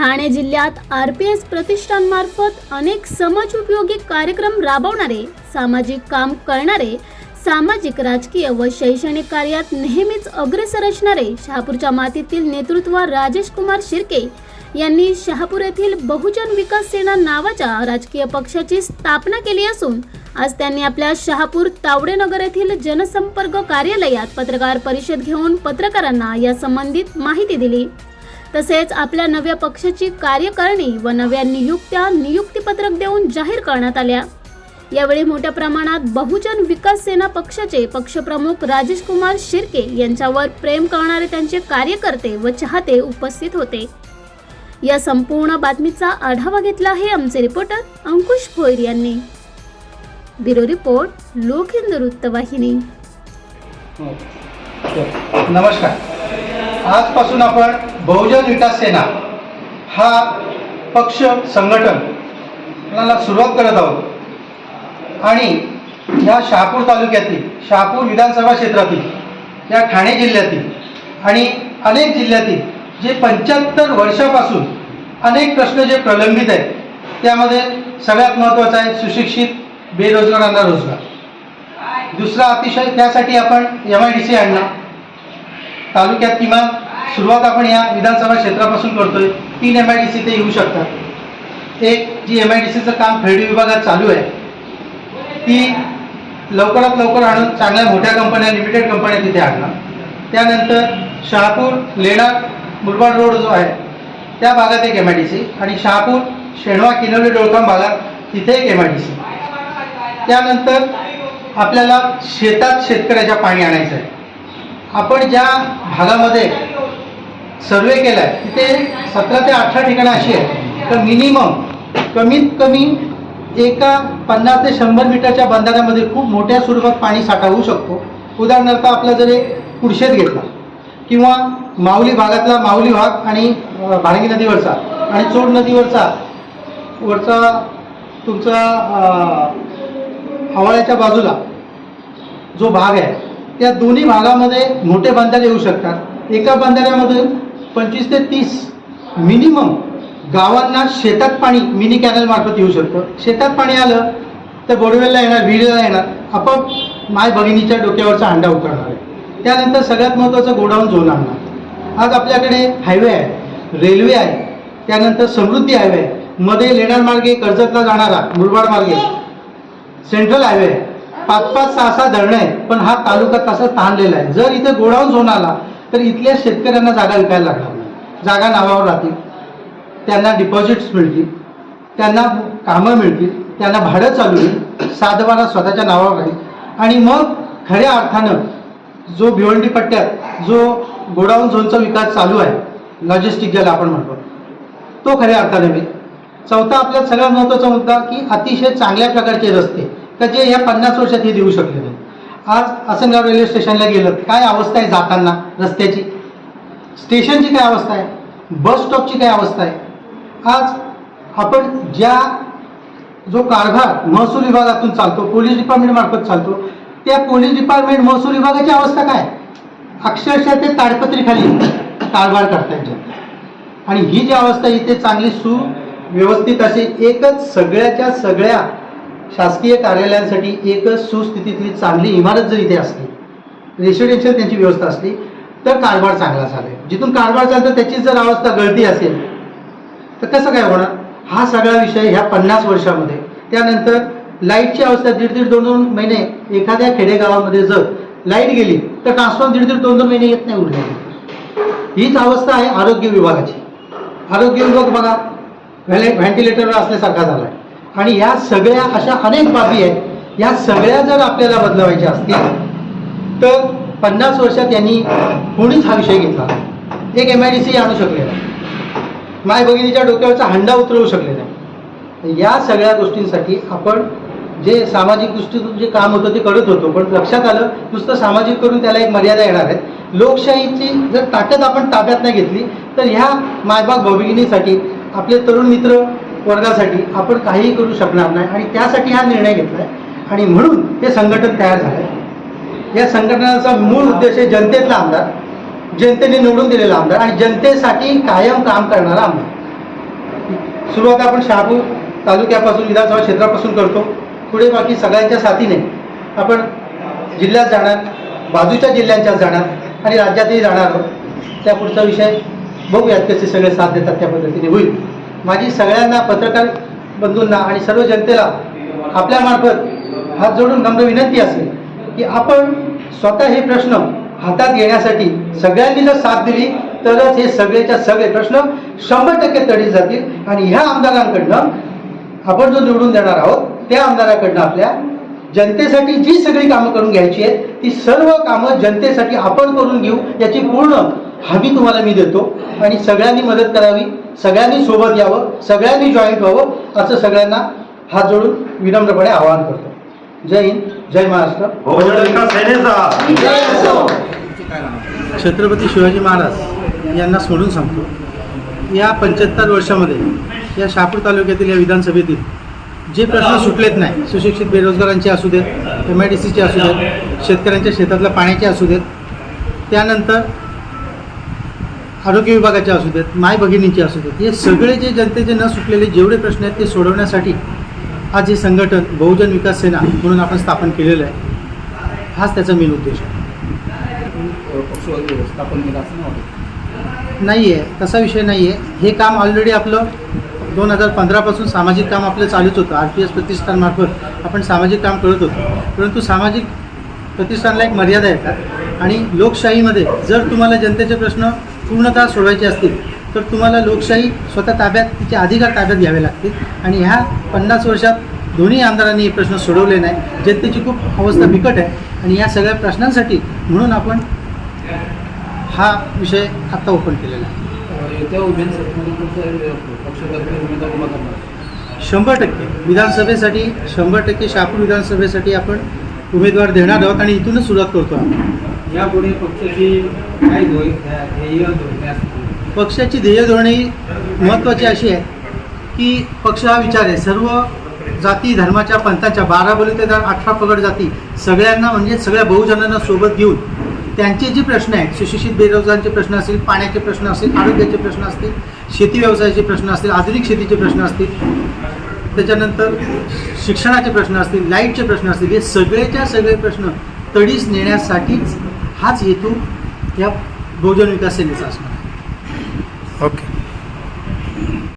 ठाणे जिल्ह्यात R P S प्रतिष्ठानमार्फत अनेक समाज उपयोगी कार्यक्रम राबवणारे सामाजिक काम करणारे सामाजिक राजकीय व शैक्षणिक कार्यात नेहमीच अग्रेसर असणारे शहापूरच्या मातीतील नेतृत्व राजेश कुमार शिर्के यांनी शहापूर येथील बहुजन विकास सेना नावाच्या राजकीय पक्षाची स्थापना केली असून आज त्यांनी आपल्या शहापूर तावडेनगर येथील जनसंपर्क कार्यालयात पत्रकार परिषद घेऊन पत्रकारांना या संबंधित माहिती दिली. तसेच आपल्या नव्या पक्षाची कार्यकारिणी व नव्या नियुक्त्या नियुक्तीपत्रक देऊन जाहीर करण्यात आल्या. यावेळी मोठ्या प्रमाणात बहुजन विकास सेना पक्षाचे पक्षप्रमुख राजेश कुमार शिर्के यांच्यावर प्रेम करणारे त्यांचे कार्यकर्ते व चाहते उपस्थित होते. या संपूर्ण बातमीचा आढावा घेतला आहे आमचे रिपोर्टर अंकुश भोईर यांनी. ब्युरो रिपोर्ट लोक हिंदू वृत्तवाहिनी हो. नमस्कार. आजपासून आपण बहुजन विकास सेना हा पक्ष संघटन सुरुवात करत आहोत. आणि ह्या शहापूर तालुक्यातील शहापूर विधानसभा क्षेत्रातील या ठाणे जिल्ह्यातील आणि अनेक जिल्ह्यातील जे पंच्याहत्तर वर्षापासून अनेक प्रश्न जे प्रलंबित आहेत त्यामध्ये सगळ्यात महत्त्वाचा आहे सुशिक्षित बेरोजगारांना रोजगार दुसरा अतिशय त्यासाठी आपण एम आय डी सी आणला तालुक्यात किमान सुरुवात आपण या विधानसभा क्षेत्रापासून करतोय. तीन एम आय डी सी ते येऊ शकतात. एक जी एम आय डी सीचं काम खेळडी विभागात चालू आहे. ती लवकरात लवकर आणून चांगल्या मोठ्या कंपन्या लिमिटेड कंपन्या तिथे आणणार. त्यानंतर शहापूर लेणा मुरबाड रोड जो आहे त्या भागात एक एम आय डी सी आणि शहापूर शेणवा किनवली डोळकाम भागात तिथे एक एम आय डी सी त्यानंतर आपल्याला शेतात शेतकऱ्याच्या पाणी आणायचं आहे. आपण ज्या भागामध्ये सर्वे केला आहे तिथे सतरा ते अठरा ठिकाणं अशी आहेत. तर मिनिमम कमीत कमी एका पन्नास ते शंभर मीटरच्या बंधाऱ्यामध्ये खूप मोठ्या स्वरूपात पाणी साठा होऊ शकतो. उदाहरणार्थ आपला जर एक कुडशेत घेतला किंवा माऊली भागातला माऊली भाग आणि अ, नदीवरचा आणि चोड नदीवरचा वरचा तुमचा हवाळ्याच्या बाजूला जो भाग आहे त्या दोन्ही भागामध्ये मोठे बंधारे येऊ शकतात. एका बंधाऱ्यामधून पंचवीस ते तीस मिनिमम गावांना शेतात पाणी मिनी कॅनल मार्फत येऊ शकतं. शेतात पाणी आलं तर बोरवेलला येणार विहिरीला येणार. आपोआप माय भगिनीच्या डोक्यावरचा अंडा उतरणार आहे. त्यानंतर सगळ्यात महत्त्वाचं गोडाऊन झोन आणणार. आज आपल्याकडे हायवे आहे रेल्वे आहे त्यानंतर समृद्धी हायवे आहे. मध्ये लेणार मार्गे कर्जतला जाणारा मुरबाड मार्गे. सेंट्रल हायवे आहे. पाच पाच सहा सहा धरणं आहे पण हा तालुका तसाच ताणलेला आहे. जर इथे गोडाऊन झोन आला तर इथल्या शेतकऱ्यांना जागा विकायला लागणार जागा नावावर राहतील. त्यांना डिपॉझिट्स मिळतील. त्यांना कामं मिळतील. त्यांना भाडं चालू होईल. साधवाना स्वतःच्या नावावर राहील. आणि मग खऱ्या अर्थानं जो भिवंडी पट्ट्यात जो गोडाऊन झोनचा विकास चालू आहे लॉजिस्टिक ज्याला आपण म्हणतो तो खऱ्या अर्थाने होईल. चौथा आपल्या सगळ्यात महत्त्वाचा मुद्दा की अतिशय चांगल्या प्रकारचे रस्ते का जे या पन्नास वर्षात हे देऊ शकले नाही आज असंगाव रेल्वे स्टेशनला गेलं काय अवस्था आहे जाताना? रस्त्याची. स्टेशनची काय अवस्था आहे? बस स्टॉपची काय अवस्था आहे? आज आपण ज्या जो कारभार महसूल विभागातून चालतो पोलीस डिपार्टमेंट मार्फत चालतो त्या पोलीस डिपार्टमेंट महसूल विभागाची अवस्था काय? अक्षरशः ते ताडपत्रीखाली कारभार करतायत जनता. आणि ही जी अवस्था इथे चांगली सुव्यवस्थित अशी एकच सगळ्याच्या सगळ्या शासकीय कार्यालयांसाठी एकच सुस्थितीतली चांगली इमारत जर इथे असली रेसिडेन्शियल त्यांची व्यवस्था असली तर कारभार चांगला चालेल. जिथून कारभार चालतो त्याची जर अवस्था गळती असेल तर कसं काय होणार? हा सगळा विषय ह्या पन्नास वर्षामध्ये. त्यानंतर लाईटची अवस्था दीड दीड दोन दोन महिने एखाद्या खेडेगावामध्ये जर लाइट गेली तर ट्रान्सफॉर्म दीड दीड दोन दोन महिने येत नाही उरले हीच अवस्था आहे आरोग्य विभागाची. आरोग्य विभाग बघा व्हॅले व्हेंटिलेटरवर असल्यासारखा झाला आहे आणि या सगळ्या अशा अनेक बाबी आहेत. या सगळ्या जर आपल्याला बदलवायच्या असतील तर पन्नास वर्षात यांनी कोणीच हा विषय घेतला एक एम आय डी सी आणू शकले नाही. माय भगिनीच्या डोक्यावरचा हंडा उतरवू शकले नाही. या सगळ्या गोष्टींसाठी आपण जे सामाजिक दृष्टीतून जे काम होतं ते करत होतो पण लक्षात आलं नुसतं सामाजिक करून त्याला एक मर्यादा येणार आहे. लोकशाहीची जर ताकद आपण ताब्यात नाही घेतली तर ह्या मायबाग भगिनीसाठी आपले तरुण मित्र वर्गासाठी आपण काहीही करू शकणार नाही आणि त्यासाठी हा निर्णय घेतला आहे आणि म्हणून हे संघटन तयार झालं आहे या संघटनाचा मूळ उद्देश आहे जनतेतला आमदार जनतेने निवडून दिलेला आमदार आणि जनतेसाठी कायम काम करणारा आमदार. सुरुवात आपण शहापूर तालुक्यापासून विधानसभा क्षेत्रापासून करतो. पुढे बाकी सगळ्यांच्या साथीने आपण जिल्ह्यात जाणार बाजूच्या जिल्ह्यांच्या जाणार आणि राज्यातही जाणार आहोत. त्या पुढचा विषय बघूयात कसे सगळे साथ देतात त्या पद्धतीने होईल. माझी सगळ्यांना पत्रकार बंधूंना आणि सर्व जनतेला आपल्यामार्फत हात जोडून नम्र विनंती असेल की आपण स्वतः हे प्रश्न हातात घेण्यासाठी सगळ्यांनी जर साथ दिली तरच हे सगळेच्या सगळे प्रश्न शंभर टक्के तडीत जातील. आणि ह्या आमदारांकडनं आपण जो निवडून देणार आहोत त्या आमदाराकडनं आपल्या जनतेसाठी जी सगळी कामं करून घ्यायची आहेत ती सर्व कामं जनतेसाठी आपण करून घेऊ याची पूर्ण हमी तुम्हाला मी देतो. आणि सगळ्यांनी मदत करावी सगळ्यांनी सोबत यावं सगळ्यांनी जॉईंट व्हावं असं सगळ्यांना हात जोडून विनम्रपणे आवाहन करतो. जय हिंद जय महाराष्ट्र. सेनेचा छत्रपती शिवाजी महाराज यांना सोडून सांगतो या पंच्याहत्तर वर्षामध्ये या शहापूर तालुक्यातील या विधानसभेतील जे प्रश्न सुटलेत नाही सुशिक्षित बेरोजगारांचे असू देत एम आय डी सीचे असू देत शेतकऱ्यांच्या शेतातल्या पाण्याचे असू देत त्यानंतर आरोग्य विभागाचे असू देत माय भगिनींचे असू देत हे सगळे जे जनतेचे न सुटलेले जेवढे प्रश्न आहेत ते सोडवण्यासाठी आज हे संघटन बहुजन विकास सेना म्हणून आपण स्थापन केलेलं आहे. हाच त्याचा मेन उद्देश आहे. नाही आहे तसा विषय नाही आहे हे काम ऑलरेडी आपलं दोन हजार पंधरापासून सामाजिक काम आपलं चालूच होतं. आर पी एस प्रतिष्ठानमार्फत आपण सामाजिक काम करत होतो. परंतु सामाजिक प्रतिष्ठानला एक मर्यादा येतात आणि लोकशाहीमध्ये जर तुम्हाला जनतेचे प्रश्न पूर्णतः सोडवायचे असतील तर तुम्हाला लोकशाही स्वतः ताब्यात तिचे अधिकार ताब्यात घ्यावे लागतील. आणि ह्या पन्नास वर्षात दोन्ही आमदारांनी हे प्रश्न सोडवले नाही. जनतेची खूप अवस्था बिकट आहे. आणि या सगळ्या प्रश्नांसाठी म्हणून आपण हा विषय आत्ता ओपन केलेला आहे. येत्या विधानसभेमध्ये तुमचं पक्षातर्फे उमेदवार उभा करणार. शंभर टक्के. विधानसभेसाठी शंभर टक्के शहापूर विधानसभेसाठी आपण उमेदवार देणार आहोत आणि इथूनच सुरुवात करतो आहोत यापुढे पक्षाची काय ध्येय धोरणे पक्षाची ध्येय धोरणे ही महत्त्वाची अशी आहे की पक्ष हा विचार आहे. सर्व जाती धर्माच्या पंथाच्या बारा बलुतेदार अठरा पगड जाती सगळ्यांना म्हणजे सगळ्या बहुजनांना सोबत घेऊन त्यांचे जे प्रश्न आहेत सुशिक्षित बेरोजगारांचे प्रश्न असतील पाण्याचे प्रश्न असतील आरोग्याचे प्रश्न असतील शेती व्यवसायाचे प्रश्न असतील आधुनिक शेतीचे प्रश्न असतील त्याच्यानंतर शिक्षणाचे प्रश्न असतील लाईटचे प्रश्न असतील हे सगळेच्या सगळे प्रश्न तडीस नेण्यासाठीच हाच हेतू या बहुजन विकास सेनेचा असणार ओके.